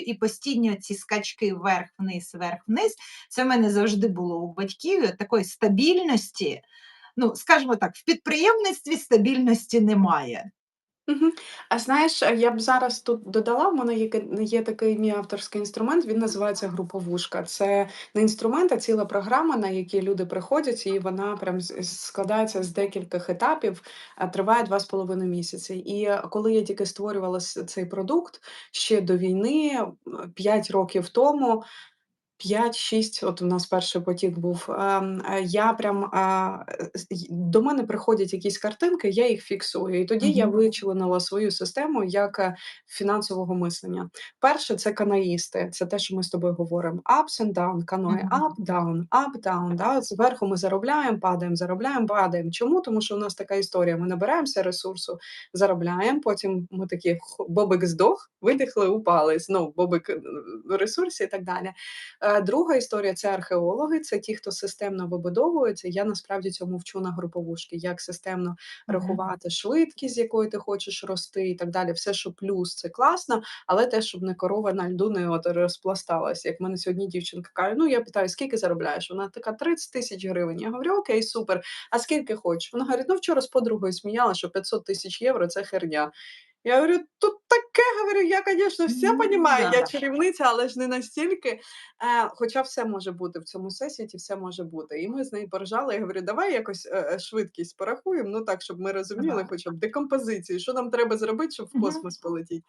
І постійні ці скачки вверх-вниз, вверх-вниз. Це в мене завжди було у батьків такої стабільності. Ну, скажімо так, в підприємництві стабільності немає. А знаєш, е, я б зараз тут додала, в мене є такий мій авторський інструмент, він називається груповушка. Це не інструмент, а ціла програма, на якій люди приходять, і вона прям з з складається з декількох етапів, а триває 2,5 місяці. І, е, коли я тільки створювала цей продукт ще до війни, 5 років тому, 5-6, от у нас перший потік був, ем, е, я прям, до мене приходять якісь картинки, я їх фіксую. І тоді я вичленила свою систему як, е, фінансового мислення. Перше- це канаїсти, це те, що ми з тобою говоримо. Ups and down, каної Мгм. up, down, up, down, да. Зверху ми заробляємо, падаємо, заробляємо, падаємо. Чому? Тому що у нас така історія: ми набираємося ресурсу, заробляємо, потім ми такі: бобик здох, видихли, упали, знов бобик, е, в ресурсі і так далі. Друга історія- це археологи, це ті, хто системно вибудовується. Я насправді цьому вчу на груповушки, як системно рахувати швидкість, з якою ти хочеш рости і так далі. Все, що плюс- це класно, але те, щоб не корова на льду не от розпласталась. Як мене сьогодні дівчинка каже: "Ну, я питаю: "Скільки заробляєш?" Вона така: "30 тисяч гривень". Я говорю: "Окей, супер. А скільки хочеш?" Вона говорить: "Ну, вчора з подругою сміялась, що 500 тисяч євро- це херня". Я говорю: "Тут таке, говорю, я, конечно, все понімаю, я чарівниця, але ж не настільки". Е, хоча все може бути в цьому всесвіті, все може бути. І ми з нею поржали. Я говорю: "Давай якось, е, е, швидкість порахуємо, ну так, щоб ми розуміли хоча б декомпозицію, що нам треба зробити, щоб в космос полетіти".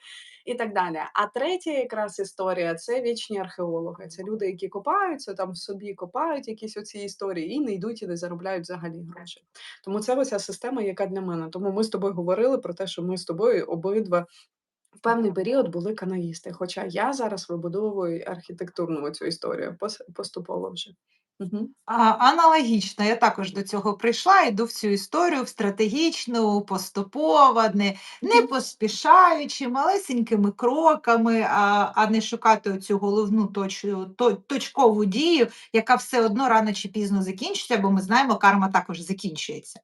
І так далі. А третя якраз історія- це вічні археологи. Це люди, які копаються там в собі, копають якісь оці історії і не йдуть і не заробляють взагалі гроші. Тому це оця система, яка для мене. Тому ми з тобою говорили про те, що ми з тобою обидва в певний період були канаїсти. Хоча я зараз вибудовую архітектурну оцю історію пос поступово вже. А, аналогічно. Я також до цього прийшла, йду в цю історію, в стратегічну, поступово, не не поспішаючи, малесенькими кроками, а а не шукати оцю головну точу то точкову дію, яка все одно рано чи пізно закінчиться, бо ми знаємо, карма також закінчується.